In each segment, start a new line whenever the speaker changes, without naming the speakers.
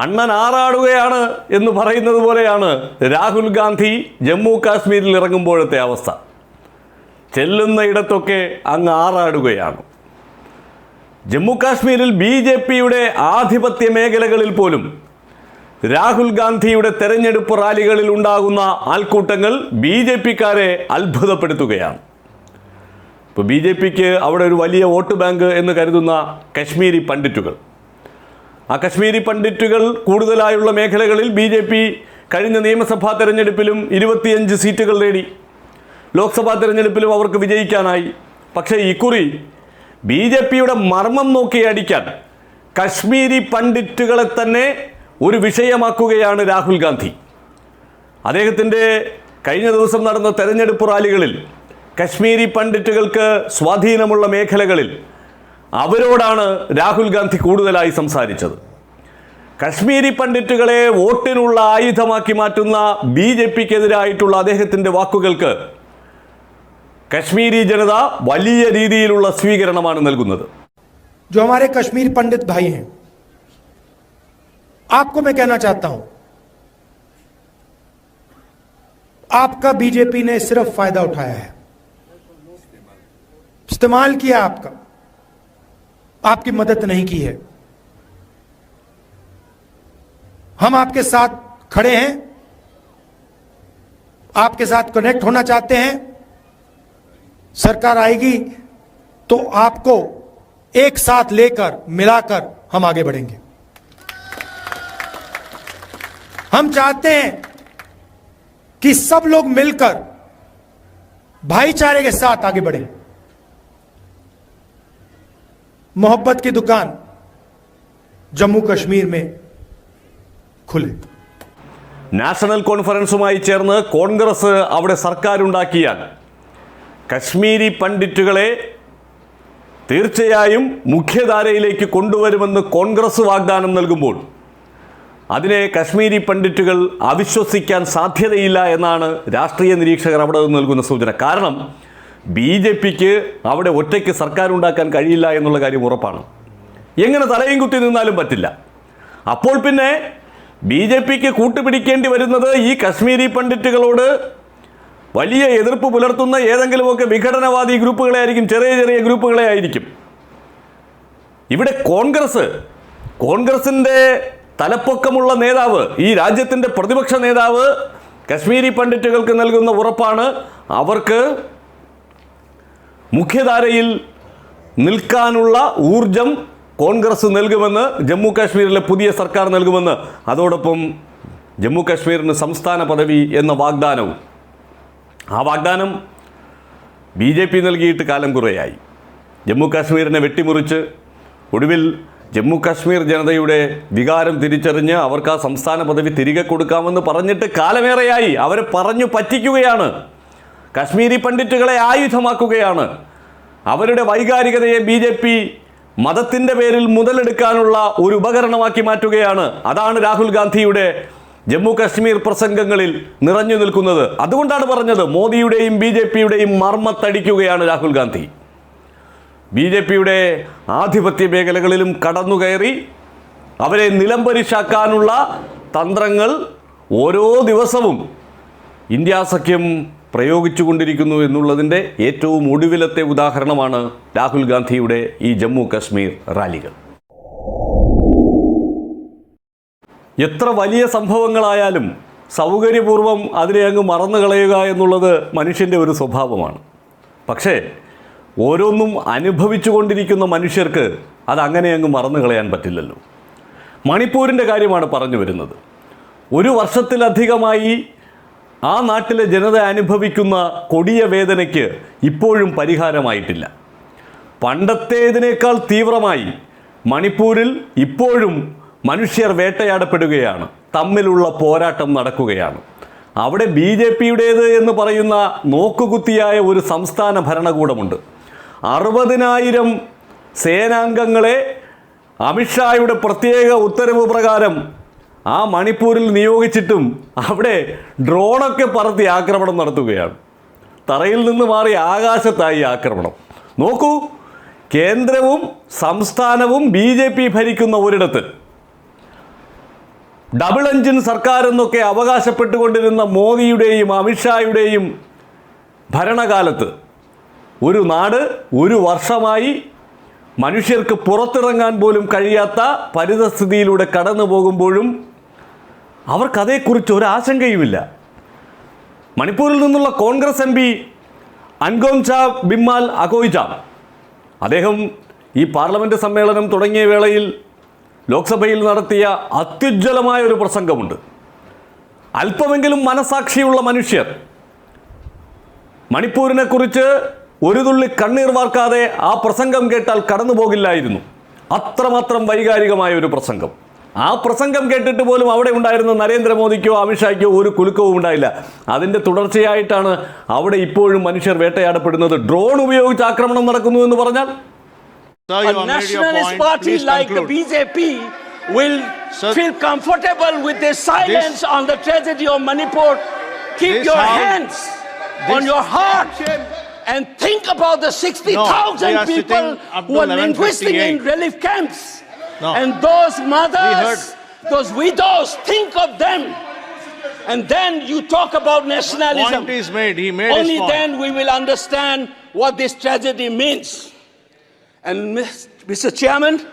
അണ്ണൻ ആറാടുകയാണ് എന്ന് പറയുന്നത് പോലെയാണ് രാഹുൽ ഗാന്ധി ജമ്മു കാശ്മീരിൽ ഇറങ്ങുമ്പോഴത്തെ അവസ്ഥ. ചെല്ലുന്ന ഇടത്തൊക്കെ അങ്ങ് ആറാടുകയാണ്. ജമ്മു കാശ്മീരിൽ ബി ജെ പിയുടെ ആധിപത്യ മേഖലകളിൽ പോലും രാഹുൽ ഗാന്ധിയുടെ തെരഞ്ഞെടുപ്പ് റാലികളിൽ ഉണ്ടാകുന്ന ആൾക്കൂട്ടങ്ങൾ ബി ജെ പിക്കാരെ അത്ഭുതപ്പെടുത്തുകയാണ്. ഇപ്പോൾ ബി ജെ പിക്ക് അവിടെ ഒരു വലിയ വോട്ട് ബാങ്ക് എന്ന് കരുതുന്ന കശ്മീരി പണ്ഡിറ്റുകൾ. ആ കശ്മീരി പണ്ഡിറ്റുകൾ കൂടുതലായുള്ള മേഖലകളിൽ ബി ജെ പി കഴിഞ്ഞ നിയമസഭാ തെരഞ്ഞെടുപ്പിലും ഇരുപത്തിയഞ്ച് സീറ്റുകൾ നേടി. ലോക്സഭാ തെരഞ്ഞെടുപ്പിലും അവർക്ക് വിജയിക്കാനായി. പക്ഷേ ഇക്കുറി ബി ജെ പിയുടെ മർമ്മം നോക്കി അടിക്കാൻ കശ്മീരി പണ്ഡിറ്റുകളെ തന്നെ ഒരു വിഷയമാക്കുകയാണ് രാഹുൽ ഗാന്ധി. അദ്ദേഹത്തിന്റെ കഴിഞ്ഞ ദിവസം നടന്ന തെരഞ്ഞെടുപ്പ് റാലികളിൽ കശ്മീരി പണ്ഡിറ്റുകൾക്ക് സ്വാധീനമുള്ള മേഖലകളിൽ അവരോടാണ് രാഹുൽ ഗാന്ധി കൂടുതലായി സംസാരിച്ചത് കശ്മീരി പണ്ഡിറ്റുകളെ വോട്ടിനുള്ള ആയുധമാക്കി മാറ്റുന്ന ബി ജെ പിക്കെതിരായിട്ടുള്ള അദ്ദേഹത്തിൻ്റെ വാക്കുകൾക്ക് കശ്മീരി ജനത വലിയ രീതിയിലുള്ള സ്വീകരണമാണ് നൽകുന്നത്
जो हमारे कश्मीर पंडित भाई हैं आपको मैं कहना चाहता हूं आपका बीजेपी ने सिर्फ फायदा उठाया है इस्तेमाल किया आपका आपकी मदद नहीं की है। हम आपके साथ खड़े हैं। आपके साथ कनेक्ट होना चाहते हैं। सरकार आएगी तो आपको एक साथ लेकर, मिलाकर हम आगे बढ़ेंगे। हम चाहते हैं कि सब लोग मिलकर भाईचारे के साथ आगे बढ़ें। मोहब्बत की दुकान जम्मू कश्मीर में खुले
നാഷണൽ കോൺഫറൻസുമായി ചേർന്ന് കോൺഗ്രസ് അവിടെ സർക്കാരുണ്ടാക്കിയാൽ കശ്മീരി പണ്ഡിറ്റുകളെ തീർച്ചയായും മുഖ്യധാരയിലേക്ക് കൊണ്ടുവരുമെന്ന് കോൺഗ്രസ് വാഗ്ദാനം നൽകുമ്പോൾ അതിനെ കശ്മീരി പണ്ഡിറ്റുകൾ അവിശ്വസിക്കാൻ സാധ്യതയില്ല എന്നാണ് രാഷ്ട്രീയ നിരീക്ഷകർ അവിടെ നിന്ന് നൽകുന്ന സൂചന കാരണം ബി ജെ പിക്ക് അവിടെ ഒറ്റയ്ക്ക് സർക്കാർ ഉണ്ടാക്കാൻ കഴിയില്ല എന്നുള്ള കാര്യം ഉറപ്പാണ്. എങ്ങനെ തലയും കുത്തി നിന്നാലും പറ്റില്ല. അപ്പോൾ പിന്നെ ബി ജെ പിക്ക് കൂട്ടുപിടിക്കേണ്ടി വരുന്നത് ഈ കശ്മീരി പണ്ഡിറ്റുകളോട് വലിയ എതിർപ്പ് പുലർത്തുന്ന ഏതെങ്കിലുമൊക്കെ വിഘടനവാദി ഗ്രൂപ്പുകളെ ആയിരിക്കും ചെറിയ ചെറിയ ഗ്രൂപ്പുകളെ ആയിരിക്കും. ഇവിടെ കോൺഗ്രസ് കോൺഗ്രസിന്റെ തലപ്പൊക്കമുള്ള നേതാവ് ഈ രാജ്യത്തിന്റെ പ്രതിപക്ഷ നേതാവ് കശ്മീരി പണ്ഡിറ്റുകൾക്ക് നൽകുന്ന ഉറപ്പാണ്. അവർക്ക് മുഖ്യധാരയിൽ നിൽക്കാനുള്ള ഊർജം കോൺഗ്രസ് നൽകുമെന്ന് ജമ്മു കാശ്മീരിലെ പുതിയ സർക്കാർ നൽകുമെന്ന്. അതോടൊപ്പം ജമ്മു കാശ്മീരിന് സംസ്ഥാന പദവി എന്ന വാഗ്ദാനവും. ആ വാഗ്ദാനം ബി ജെ പി നൽകിയിട്ട് കാലം കുറയായി. ജമ്മു കാശ്മീരിനെ വെട്ടിമുറിച്ച് ഒടുവിൽ ജമ്മു കാശ്മീർ ജനതയുടെ വികാരം തിരിച്ചറിഞ്ഞ് അവർക്ക് ആ സംസ്ഥാന പദവി തിരികെ കൊടുക്കാമെന്ന് പറഞ്ഞിട്ട് കാലമേറെയായി. അവരെ പറഞ്ഞു പറ്റിക്കുകയാണ്. കാശ്മീരി പണ്ഡിറ്റുകളെ ആയുധമാക്കുകയാണ്. അവരുടെ വൈകാരികതയെ ബി ജെ പി മതത്തിന്റെ പേരിൽ മുതലെടുക്കാനുള്ള ഒരു ഉപകരണമാക്കി മാറ്റുകയാണ്. അതാണ് രാഹുൽ ഗാന്ധിയുടെ ജമ്മു കശ്മീർ പ്രസംഗങ്ങളിൽ നിറഞ്ഞു നിൽക്കുന്നത്. അതുകൊണ്ടാണ് പറഞ്ഞത് മോദിയുടെയും ബി ജെ പിയുടെയും മർമ്മത്തടിക്കുകയാണ് രാഹുൽ ഗാന്ധി. ബി ജെ പിയുടെ ആധിപത്യ മേഖലകളിലും കടന്നുകയറി അവരെ നിലംപരിശാക്കാനുള്ള തന്ത്രങ്ങൾ ഓരോ ദിവസവും ഇന്ത്യ സഖ്യം പ്രയോഗിച്ചുകൊണ്ടിരിക്കുന്നു എന്നുള്ളതിന്റെ ഏറ്റവും ഒടുവിലത്തെ ഉദാഹരണമാണ് രാഹുൽ ഗാന്ധിയുടെ ഈ ജമ്മു കശ്മീർ റാലികൾ. എത്ര വലിയ സംഭവങ്ങളായാലും സൗകര്യപൂർവം അതിനെ അങ്ങ് മറന്നു കളയുക എന്നുള്ളത് മനുഷ്യന്റെ ഒരു സ്വഭാവമാണ്. പക്ഷേ ഓരോന്നും അനുഭവിച്ചു കൊണ്ടിരിക്കുന്ന മനുഷ്യർക്ക് അത് അങ്ങനെ അങ്ങ് മറന്നു കളയാൻ പറ്റില്ലല്ലോ. മണിപ്പൂരിന്റെ കാര്യമാണ് പറഞ്ഞു വരുന്നത്. ഒരു വർഷത്തിലധികമായി ആ നാട്ടിലെ ജനത അനുഭവിക്കുന്ന കൊടിയ വേദനയ്ക്ക് ഇപ്പോഴും പരിഹാരമായിട്ടില്ല. പണ്ടത്തേതിനേക്കാൾ തീവ്രമായി മണിപ്പൂരിൽ ഇപ്പോഴും മനുഷ്യർ വേട്ടയാടപ്പെടുകയാണ്. തമ്മിലുള്ള പോരാട്ടം നടക്കുകയാണ്. അവിടെ ബി ജെ പിയുടേത് എന്ന് പറയുന്ന നോക്കുകുത്തിയായ ഒരു സംസ്ഥാന ഭരണകൂടമുണ്ട്. അറുപതിനായിരം സേനാംഗങ്ങളെ അമിത്ഷായുടെ പ്രത്യേക ഉത്തരവ് പ്രകാരം ആ മണിപ്പൂരിൽ നിയോഗിച്ചിട്ടും അവിടെ ഡ്രോണൊക്കെ പറത്തി ആക്രമണം നടത്തുകയാണ്. തറയിൽ നിന്ന് മാറി ആകാശത്തായി ആക്രമണം. നോക്കൂ കേന്ദ്രവും സംസ്ഥാനവും ബി ജെ പി ഭരിക്കുന്ന ഒരിടത്ത് ഡബിൾ എഞ്ചിൻ സർക്കാർ എന്നൊക്കെ അവകാശപ്പെട്ടുകൊണ്ടിരുന്ന മോദിയുടെയും അമിത്ഷായുടെയും ഭരണകാലത്ത് ഒരു നാട് ഒരു വർഷമായി മനുഷ്യർക്ക് പുറത്തിറങ്ങാൻ പോലും കഴിയാത്ത പരിതസ്ഥിതിയിലൂടെ കടന്നു പോകുമ്പോഴും അവർക്കതേക്കുറിച്ച് ഒരാശങ്കയുമില്ല. മണിപ്പൂരിൽ നിന്നുള്ള കോൺഗ്രസ് എം പി അൻഗോംച ബിമ്മാൽ അഗോയ്ജാം. അദ്ദേഹം ഈ പാർലമെന്റ് സമ്മേളനം തുടങ്ങിയ വേളയിൽ ലോക്സഭയിൽ നടത്തിയ അത്യുജ്വലമായ ഒരു പ്രസംഗമുണ്ട്. അല്പമെങ്കിലും മനസാക്ഷിയുള്ള മനുഷ്യർ മണിപ്പൂരിനെക്കുറിച്ച് ഒരു തുള്ളി കണ്ണീർ വാർക്കാതെ ആ പ്രസംഗം കേട്ടാൽ കടന്നു പോകില്ലായിരുന്നു അത്രമാത്രം വൈകാരികമായ ഒരു പ്രസംഗം. ആ പ്രസംഗം കേട്ടിട്ട് പോലും അവിടെ ഉണ്ടായിരുന്ന നരേന്ദ്രമോദിക്കോ അമിത്ഷായ്ക്കോ ഒരു കുലുക്കവും ഉണ്ടായില്ല അതിന്റെ തുടർച്ചയായിട്ടാണ് അവിടെ ഇപ്പോഴും മനുഷ്യർ വേട്ടയാടപ്പെടുന്നത് ഡ്രോൺ ഉപയോഗിച്ച് ആക്രമണം നടക്കുന്നു എന്ന് പറഞ്ഞാൽ
a nationalist party like the BJP will
Sir,
feel comfortable with the silence this, on the tragedy of Manipur. Keep your
house-
hands on your heart and think about the 60,000
no,
people who are linguisting in relief camps.
No.
And those mothers,
heard-
those widows, think of them. And then you talk about nationalism.
Point is made. He made
Only then we will understand what this tragedy means. And Mr. Chairman,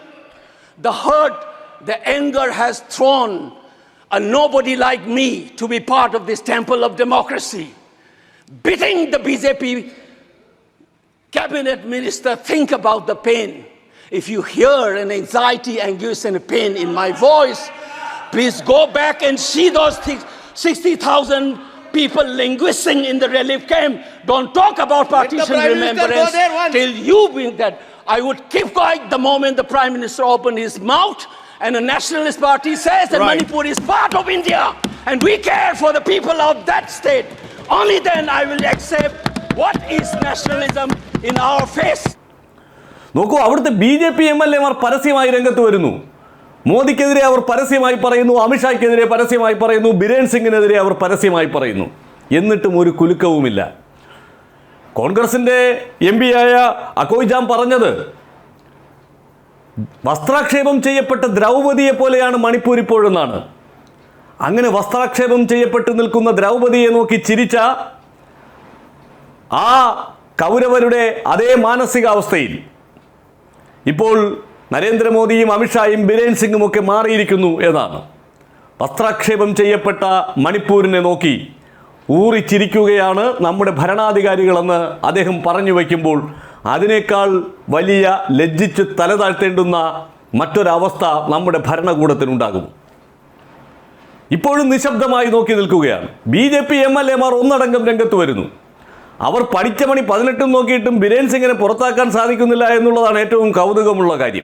the hurt, the anger has thrown a nobody like me to be part of this temple of democracy. Beating the BJP cabinet minister, think about the pain. If you hear an anxiety, anguish, and pain in my voice, please go back and see those things. 60,000 people languishing in the relief camp. Don't talk about partition remembrance till you bring that. I would keep quiet the moment the Prime Minister opened his mouth and the Nationalist Party says that
Right.
Manipur is part of India and we care for the people of that state. Only then I will accept what is nationalism in our face.
നോക്കൂ അവിടുത്തെ B J P M L എമാർ പരസ്യമായി രംഗത്ത് വരുന്നു. മോദിക്കെതിരെ അവർ പരസ്യമായി പറയുന്നു അമിത്ഷായ്ക്കെതിരെ പരസ്യമായി പറയുന്നു ബിരേൻ സിംഗിനെതിരെ അവർ പരസ്യമായി പറയുന്നു. എന്നിട്ടും ഒരു കുലുക്കവുമില്ല. കോൺഗ്രസിന്റെ എം പിയായ അക്കോയ്ജാം പറഞ്ഞത് വസ്ത്രാക്ഷേപം ചെയ്യപ്പെട്ട ദ്രൗപതിയെ പോലെയാണ് മണിപ്പൂർ ഇപ്പോഴെന്നാണ്. അങ്ങനെ വസ്ത്രാക്ഷേപം ചെയ്യപ്പെട്ടു നിൽക്കുന്ന ദ്രൗപതിയെ നോക്കി ചിരിച്ച ആ കൗരവരുടെ അതേ മാനസികാവസ്ഥയിൽ ഇപ്പോൾ നരേന്ദ്രമോദിയും അമിത്ഷായും ബിരേൻ സിംഗും ഒക്കെ മാറിയിരിക്കുന്നു എന്നാണ്. വസ്ത്രാക്ഷേപം ചെയ്യപ്പെട്ട മണിപ്പൂരിനെ നോക്കി ഊറിച്ചിരിക്കുകയാണ് നമ്മുടെ ഭരണാധികാരികളെന്ന് അദ്ദേഹം പറഞ്ഞു വയ്ക്കുമ്പോൾ അതിനേക്കാൾ വലിയ ലജ്ജിച്ച് തല താഴ്ത്തേണ്ടുന്ന മറ്റൊരവസ്ഥ നമ്മുടെ ഭരണകൂടത്തിനുണ്ടാകും ഇപ്പോഴും നിശബ്ദമായി നോക്കി നിൽക്കുകയാണ്. B J P M L എമാർ ഒന്നടങ്കം രംഗത്ത് വരുന്നു. അവർ പഠിച്ച പണി പതിനെട്ടും നോക്കിയിട്ടും ബിരേൻ സിംഗിനെ പുറത്താക്കാൻ സാധിക്കുന്നില്ല എന്നുള്ളതാണ് ഏറ്റവും കൗതുകമുള്ള കാര്യം.